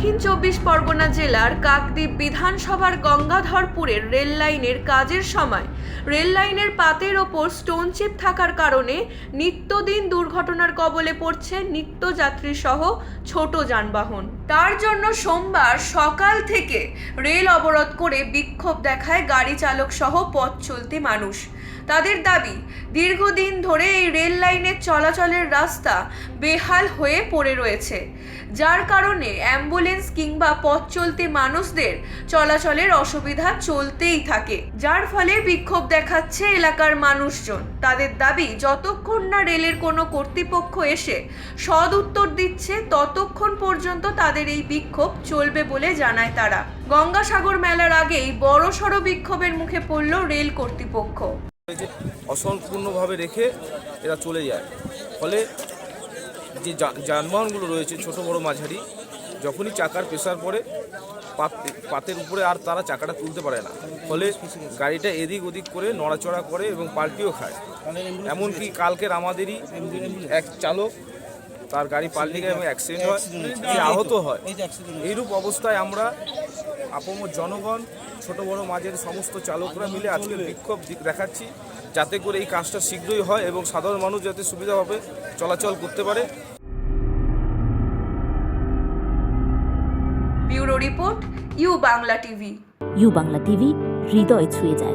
দক্ষিণ চব্বিশ পরগনা জেলার কাকদ্বীপ বিধানসভার গঙ্গাধরপুরের রেল লাইনের কাজের সময় রেল লাইনের পাতের ওপর স্টোন চিপ থাকার কারণে নিত্যদিন দুর্ঘটনার কবলে পড়ছে নিত্যযাত্রী সহ ছোট যানবাহন। তার জন্য সোমবার সকাল থেকে রেল অবরোধ করে বিক্ষোভ দেখায় গাড়ি চালক সহ পথ চলতি মানুষ। তাদের দাবি, দীর্ঘদিন ধরে এই রেল লাইনের চলাচলের রাস্তা বেহাল হয়ে পড়ে রয়েছে, যার কারণে অ্যাম্বুলেন্স কিংবা পথ চলতি মানুষদের চলাচলের অসুবিধা চলতেই থাকে। যার ফলে বিক্ষোভ দেখাচ্ছে এলাকার মানুষজন। তাদের দাবি, যতক্ষণ না রেলের কোনো কর্তৃপক্ষ এসে সদ উত্তর দিচ্ছে, ততক্ষণ পর্যন্ত তাদের এই বিক্ষোভ চলবে বলে জানায় তারা। গঙ্গাসাগর মেলার আগেই বড়সড় বিক্ষোভের মুখে পড়ল রেল কর্তৃপক্ষ। অসম্পূর্ণভাবে রেখে এরা চলে যায়। ফলে যে যানবাহনগুলো রয়েছে, ছোট, বড়, মাঝারি, যখনই চাকার প্রেসার পড়ে, পাত- পাতের উপরে আর তারা চাকাটা তুলতে পারে না। ফলে গাড়িটা এদিক ওদিক করে নড়াচড়া করে এবং পাল্টিও খায়। এমনকি কালকের আমাদেরই এক চালক, তার গাড়ি পাল্টে গেলে এবং অ্যাক্সিডেন্ট হয় আহত হয়। এইরূপ অবস্থায় আমরা আপমর জনগণ ছোট বড় মাঝের সমস্ত চালকরা মিলে আজকে বিক্ষোভ দিক দেখাচ্ছি যাতে করে এই কাজটা শীঘ্রই হয় এবং সাধারণ মানুষ যাতে সুবিধাভাবে চলাচল করতে পারে। Bureau report U Bangla TV. U Bangla TV হৃদয় ছুঁয়ে যায়।